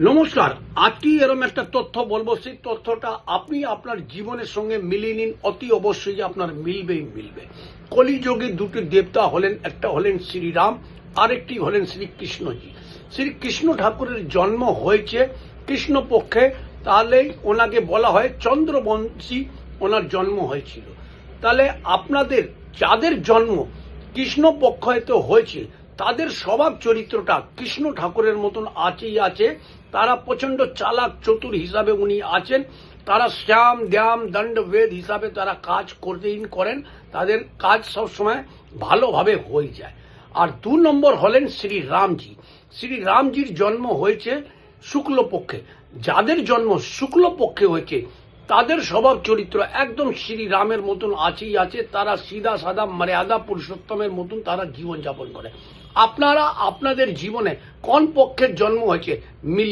নমস্কার আজকে এরকম একটা তথ্য বলব। সেই তথ্যটা আপনি আপনার জীবনের সঙ্গে মিলিয়ে নিন, অতি অবশ্যই আপনার মিলবেই মিলবে। কলিযোগে দুটি দেবতা হলেন, একটা হলেন শ্রীরাম, আরেকটি হলেন শ্রীকৃষ্ণজি। শ্রীকৃষ্ণ ঠাকুরের জন্ম হয়েছে কৃষ্ণপক্ষে, তাহলে ওনাকে বলা হয় চন্দ্রবংশী, ওনার জন্ম হয়েছিল। তাহলে আপনাদের, যাদের জন্ম কৃষ্ণ পক্ষতে হয়েছে তাদের স্বভাব চরিত্রটা কৃষ্ণ ঠাকুরের মতন আছেই আছে। তারা প্রচণ্ড চালাক, চতুর হিসাবে উনি আছেন। তারা শ্যাম দ্যাম দণ্ড, বেদ হিসাবে তারা কাজ করতেই করেন। তাদের কাজ সবসময় ভালোভাবে হয়ে যায়। আর দু নম্বর হলেন শ্রী রামজি। শ্রী রামজির জন্ম হয়েছে শুক্লপক্ষে। যাদের জন্ম শুক্লপক্ষে হয়েছে তাদের স্বভাব চরিত্র একদম শ্রী রামের মতন আছেই আছে, তারা সিধা সাদা মর্যাদা পুরুষোত্তমের মতন তারা জীবনযাপন করে। আপনারা আপনাদের জীবনে কোন পক্ষের জন্ম হয়েছে? মিলিয়ে